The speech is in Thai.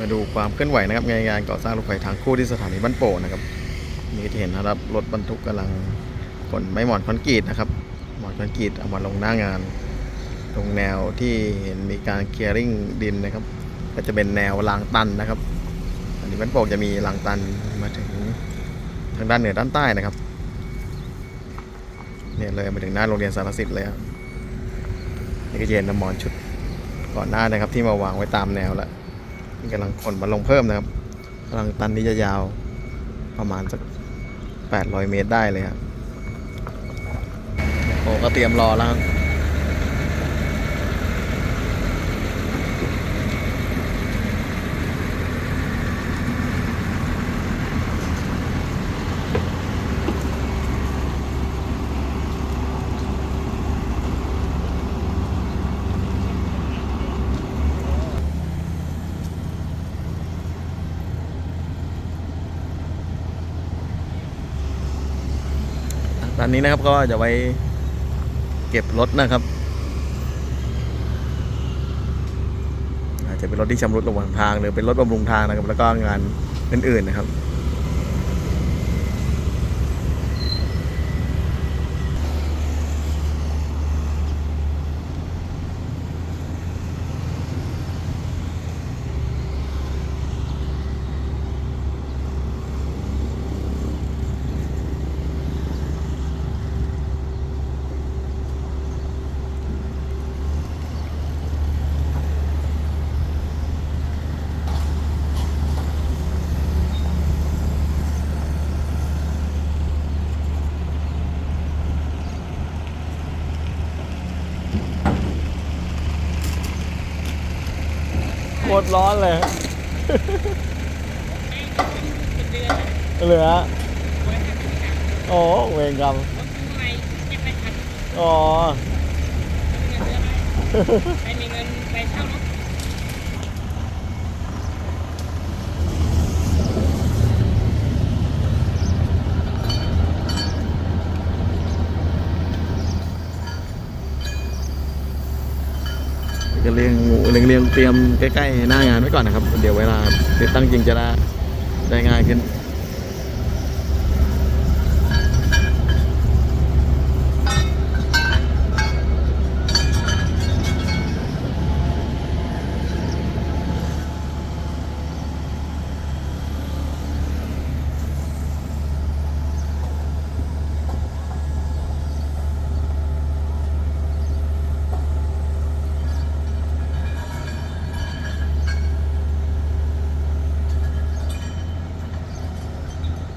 มาดูความเคลื่อนไหวนะครับในงานก่อสร้างรถไฟทางคู่ที่สถานีบ้านโป่งนะครับนี่จะเห็นนะครับรถบรรทุกกำลังขนไม้หมอนคอนกรีตนะครับ หมอนคอนกรีตเอามาลงหน้างาน ตรงแนวที่เห็นมีการเคลียร์ริ่งดินนะครับ ก็จะเป็นแนวรางตันนะครับ อันนี้บ้านโป่งจะมีรางตันมาถึงทางด้านเหนือด้านใต้นะครับเนี่ยเลยมาถึงหน้าโรงเรียนสารสิทธิ์เลยครับนี่ก็จะเห็นน้ำมอนชุดก่อนหน้านะครับที่มาวางไว้ตามแนวแล้ว นี่กำลังขนมาลงเพิ่มนะครับกำลังตันนี้จะยาวประมาณสัก800 เมตรได้เลยครับโอ้ก็เตรียมรอแล้วค รับตอนนี้นะครับก็จะไว้เก็บรถนะครับ อาจจะเป็นรถที่ชำรุดระหว่างทางหรือเป็นรถบำรุงทางนะครับ แล้วก็งานอื่นๆนะครับ คตรร้อนเลยเหลือโอ้เวรกรรมอ๋อไม่มีเงินไปเช่ จะเรียงงูเรียงเรียงเตรียมใกล้ๆหน้างานไว้ก่อนนะครับ เดี๋ยวเวลาติดตั้งจริงจะได้ได้ง่ายขึ้น